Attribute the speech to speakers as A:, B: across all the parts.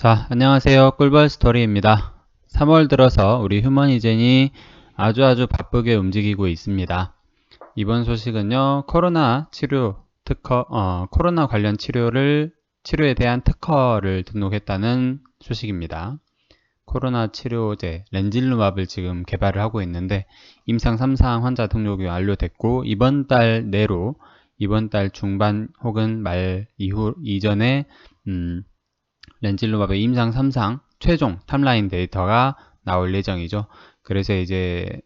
A: 자, 안녕하세요. 꿀벌 스토리입니다. 3월 들어서 우리 휴머니젠이 아주 아주 바쁘게 움직이고 있습니다. 이번 소식은요, 코로나 치료 특허, 어, 코로나 관련 치료를, 치료에 대한 특허를 등록했다는 소식입니다. 코로나 치료제 렌질루맙을 지금 개발을 하고 있는데 임상 3상 환자 등록이 완료됐고 이번 달 내로 이번 달 중반 혹은 말 이후 이전에 음, 렌질루밥의 임상 3상 최종 탑라인 데이터가 나올 예정이죠. 그래서 이제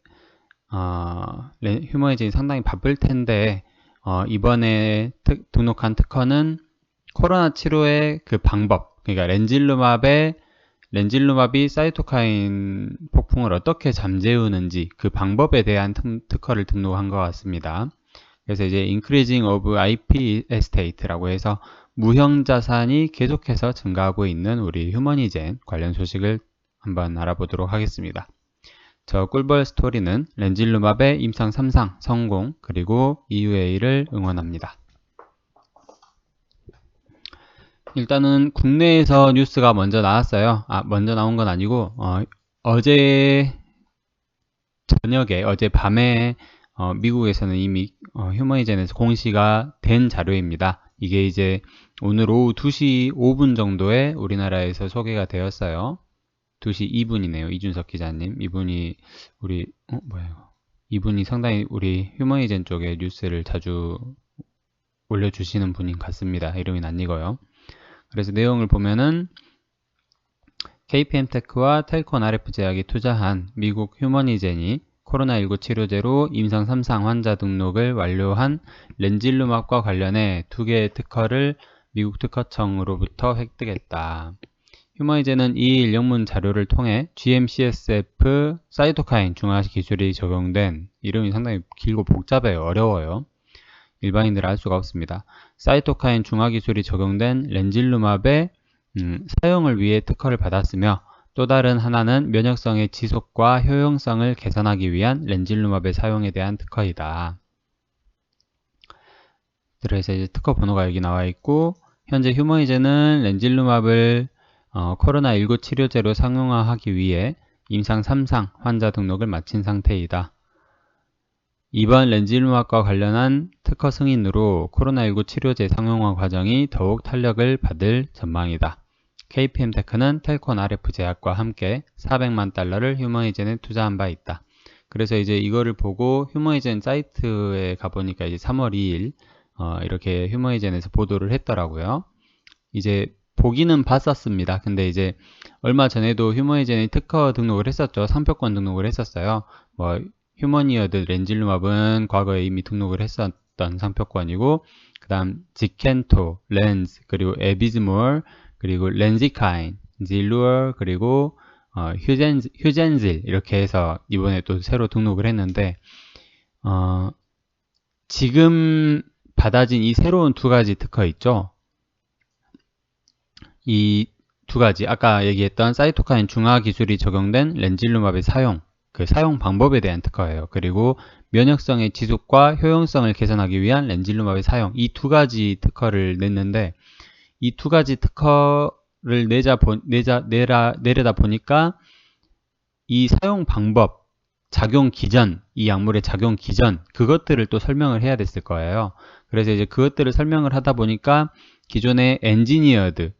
A: 어, 휴머이진이 상당히 바쁠 텐데 어, 이번에 특, 등록한 특허는 코로나 치료의 그 방법, 그러니까 렌질루밥의 렌질루밥이 사이토카인 폭풍을 어떻게 잠재우는지 그 방법에 대한 특 허를 등록한 것 같습니다. 그래서 이제 Increasing of IP Estate라고 해서 무형 자산이 계속해서 증가하고 있는 우리 휴머니젠 관련 소식을 한번 알아보도록 하겠습니다. 저 꿀벌 스토리는 렌질루맙의 임상 3상 성공 그리고 EUA를 응원합니다. 일단은 국내에서 뉴스가 먼저 나왔어요. 아, 먼저 나온 건 아니고 어, 제 저녁에 어제 밤에 어, 미국에서는 이미 어, 휴머니젠에서 공시가 된 자료입니다. 이게 이제 오늘 오후 2시 5분 정도에 우리나라에서 소개가 되었어요. 2시 2분이네요. 이준석 기자님. 이분이 우리 어 이거. 이분이 상당히 우리 휴머니젠 쪽에 뉴스를 자주 올려주시는 분인 같습니다. 이름이 낯익어요. 그래서 내용을 보면은 KPM테크와 텔콘 RF 제약이 투자한 미국 휴머니젠이 코로나19 치료제로 임상 3상 환자 등록을 완료한 렌질루맙과 관련해 두 개의 특허를 미국 특허청으로부터 획득했다. 휴머이제는 이 영문 자료를 통해 GMCSF 사이토카인 중화 기술이 적용된 이름이 상당히 길고 복잡해요. 어려워요. 일반인들 알 수가 없습니다. 사이토카인 중화 기술이 적용된 렌질루맙의 음, 사용을 위해 특허를 받았으며 또 다른 하나는 면역성의 지속과 효용성을 개선하기 위한 렌질루맙의 사용에 대한 특허이다. 그래서 이제 특허 번호가 여기 나와 있고 현재 휴머이제는 렌질루맙을 어, 코로나19 치료제로 상용화하기 위해 임상 3상 환자 등록을 마친 상태이다. 이번 렌질루맙과 관련한 특허 승인으로 코로나19 치료제 상용화 과정이 더욱 탄력을 받을 전망이다. KPM테크는 텔콘 RF 제약과 함께 400만 달러를 휴머이젠에 투자한 바 있다. 그래서 이제 이거를 보고 휴머이젠 사이트에 가보니까 이제 3월 2일 어, 이렇게 휴머이젠에서 보도를 했더라고요. 이제 보기는 봤었습니다. 근데 이제 얼마 전에도 휴머이젠이 특허 등록을 했었죠. 상표권 등록을 했었어요. 뭐 휴머니어드 렌질루맙은 과거에 이미 등록을 했었던 상표권이고 그 다음 지켄토, 렌즈, 그리고 에비즈몰, 그리고 렌지카인, 질루얼, 그리고 어, 휴젠, 휴젠질 이렇게 해서 이번에 또 새로 등록을 했는데 어, 지금 받아진 이 새로운 두 가지 특허 있죠. 이 두 가지 아까 얘기했던 사이토카인 중화 기술이 적용된 렌질루맙의 사용 그 사용 방법에 대한 특허예요. 그리고 면역성의 지속과 효용성을 개선하기 위한 렌질루맙의 사용 이 두 가지 특허를 냈는데 이 두 가지 특허를 내자, 내자, 내라, 내려다 보니까 이 사용 방법, 작용 기전, 이 약물의 작용 기전, 그것들을 또 설명을 해야 됐을 거예요. 그래서 이제 그것들을 설명을 하다 보니까 기존의 엔지니어드,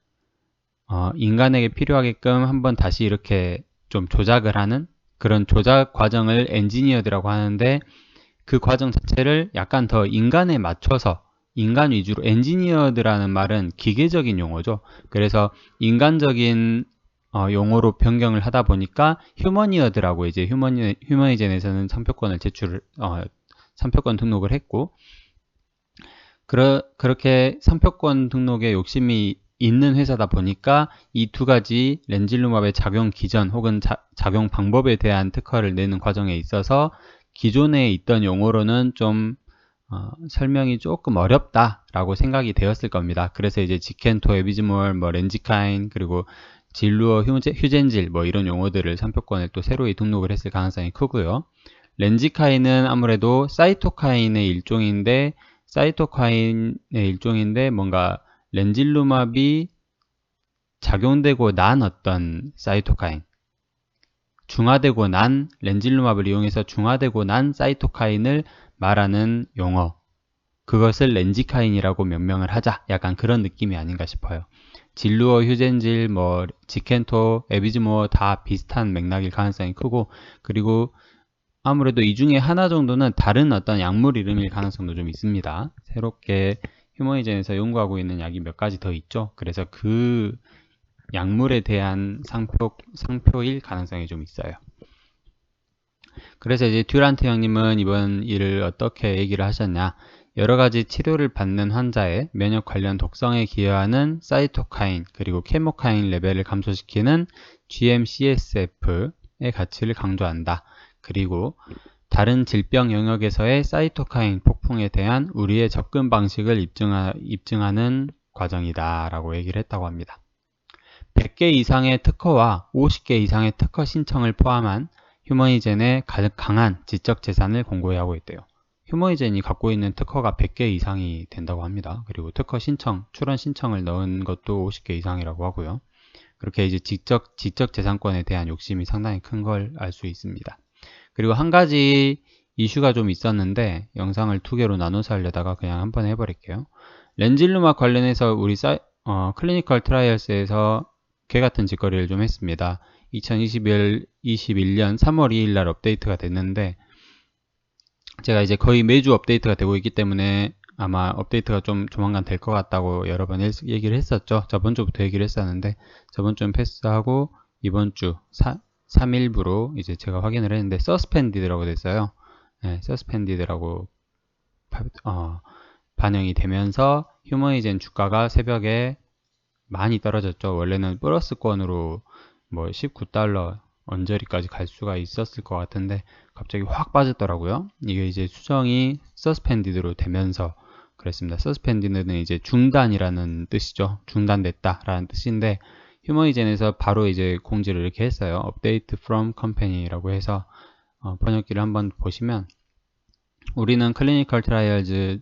A: 어, 인간에게 필요하게끔 한번 다시 이렇게 좀 조작을 하는 그런 조작 과정을 엔지니어드라고 하는데 그 과정 자체를 약간 더 인간에 맞춰서 인간 위주로 엔지니어드라는 말은 기계적인 용어죠. 그래서 인간적인 어, 용어로 변경을 하다 보니까 휴머니어드라고 이제 휴머니, 휴머니젠에서는 상표권을 제출, 어, 상표권 등록을 했고, 그러, 그렇게 상표권 등록에 욕심이 있는 회사다 보니까 이 두 가지 렌질루맙의 작용 기전 혹은 자, 작용 방법에 대한 특허를 내는 과정에 있어서 기존에 있던 용어로는 좀 어, 설명이 조금 어렵다라고 생각이 되었을 겁니다. 그래서 이제 지켄토, 에비즈몰, 뭐 렌지카인, 그리고 진루어, 휴젠질 뭐 이런 용어들을 상표권에 또 새로이 등록을 했을 가능성이 크고요. 렌지카인은 아무래도 사이토카인의 일종인데 사이토카인의 일종인데 뭔가 렌질루맙이 작용되고 난 어떤 사이토카인 중화되고 난 렌질루맙을 이용해서 중화되고 난 사이토카인을 말하는 용어. 그것을 렌지카인이라고 명명을 하자. 약간 그런 느낌이 아닌가 싶어요. 진루어, 휴젠질, 뭐 지켄토, 에비즈모어 다 비슷한 맥락일 가능성이 크고 그리고 아무래도 이 중에 하나 정도는 다른 어떤 약물 이름일 가능성도 좀 있습니다. 새롭게 휴머니젠에서 연구하고 있는 약이 몇 가지 더 있죠. 그래서 그 약물에 대한 상표, 상표일 가능성이 좀 있어요. 그래서 이제 듀란트 형님은 이번 일을 어떻게 얘기를 하셨냐. 여러 가지 치료를 받는 환자의 면역 관련 독성에 기여하는 사이토카인 그리고 케모카인 레벨을 감소시키는 GM-CSF의 가치를 강조한다. 그리고 다른 질병 영역에서의 사이토카인 폭풍에 대한 우리의 접근 방식을 입증하, 입증하는 과정이다 라고 얘기를 했다고 합니다. 100개 이상의 특허와 50개 이상의 특허 신청을 포함한 휴머니젠의 가장 강한 지적 재산을 공고히 있대요. 휴머니젠이 갖고 있는 특허가 100개 이상이 된다고 합니다. 그리고 특허 신청, 출원 신청을 넣은 것도 50개 이상이라고 하고요. 그렇게 이제 지적, 지적 재산권에 대한 욕심이 상당히 큰 걸 알 수 있습니다. 그리고 한 가지 이슈가 좀 있었는데 영상을 두 개로 나눠서 하려다가 그냥 한번 해버릴게요. 렌질루마 관련해서 우리 사이, 어, 클리니컬 트라이얼스에서 개 같은 짓거리를 좀 했습니다. 2021, 21년 3월 2일 날 업데이트가 됐는데 제가 이제 거의 매주 업데이트가 되고 있기 때문에 아마 업데이트가 좀 조만간 될 것 같다고 여러 번 얘기를 했었죠. 저번 주부터 얘기를 했었는데 저번 주는 패스하고 이번 주 4, 3일부로 이제 제가 확인을 했는데 서스펜디드라고 됐어요. 네, 서스펜디드라고 어, 반영이 되면서 휴머니젠 주가가 새벽에 많이 떨어졌죠. 원래는 플러스권으로 뭐 19달러 언저리까지 갈 수가 있었을 것 같은데 갑자기 확 빠졌더라고요. 이게 이제 수정이 서스펜디드로 되면서 그랬습니다. 서스펜디드는 이제 중단이라는 뜻이죠. 중단됐다라는 뜻인데 휴머니젠에서 바로 이제 공지를 이렇게 했어요. update from company라고 해서 어, 번역기를 한번 보시면 우리는 clinical trials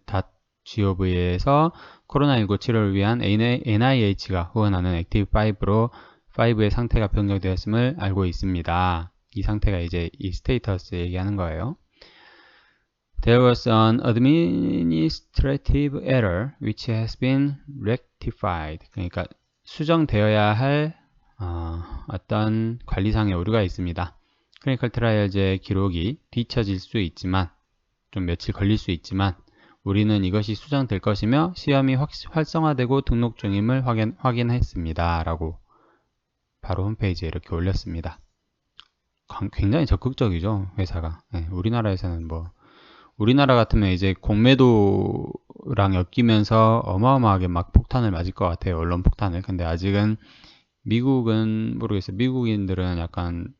A: gov에서 코로나19 치료를 위한 NIH가 후원하는 액티브5로 5의 상태가 변경되었음을 알고 있습니다. 이 상태가 이제 이 스테이터스 얘기하는 거예요. There was an administrative error which has been rectified. 그러니까 수정되어야 할 어, 어떤 관리상의 오류가 있습니다. 클리니컬 트라이얼즈의 기록이 뒤처질 수 있지만 좀 며칠 걸릴 수 있지만 우리는 이것이 수정될 것이며 시험이 활성화되고 등록 중임을 확인, 확인했습니다. 라고 바로 홈페이지에 이렇게 올렸습니다. 굉장히 적극적이죠, 회사가. 네, 우리나라에서는 뭐, 우리나라 같으면 이제 공매도랑 엮이면서 어마어마하게 막 폭탄을 맞을 것 같아요, 언론 폭탄을. 근데 아직은 미국은 모르겠어요. 미국인들은 약간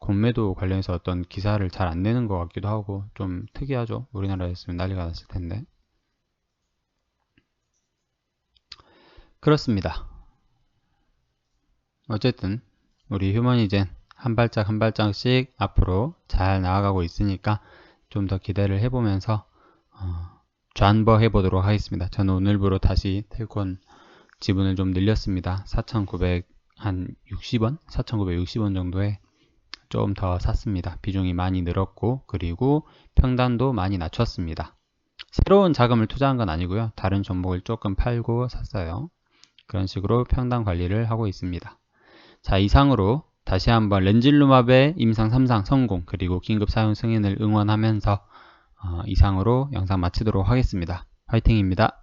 A: 공매도 관련해서 어떤 기사를 잘 안 내는 것 같기도 하고 좀 특이하죠. 우리나라였으면 난리가 났을 텐데. 그렇습니다. 어쨌든 우리 휴머니젠 한 발짝 한 발짝씩 앞으로 잘 나아가고 있으니까 좀 더 기대를 해보면서 어, 좌버 해 보도록 하겠습니다. 저는 오늘부로 다시 텔콘 지분을 좀 늘렸습니다. 4,900 한 60원? 4,960원 정도에 좀 더 샀습니다. 비중이 많이 늘었고 그리고 평단도 많이 낮췄습니다. 새로운 자금을 투자한 건 아니고요. 다른 종목을 조금 팔고 샀어요. 그런 식으로 평단 관리를 하고 있습니다. 자 이상으로 다시 한번 렌질루맙의 임상 3상 성공 그리고 긴급 사용 승인을 응원하면서 어, 이상으로 영상 마치도록 하겠습니다. 화이팅입니다.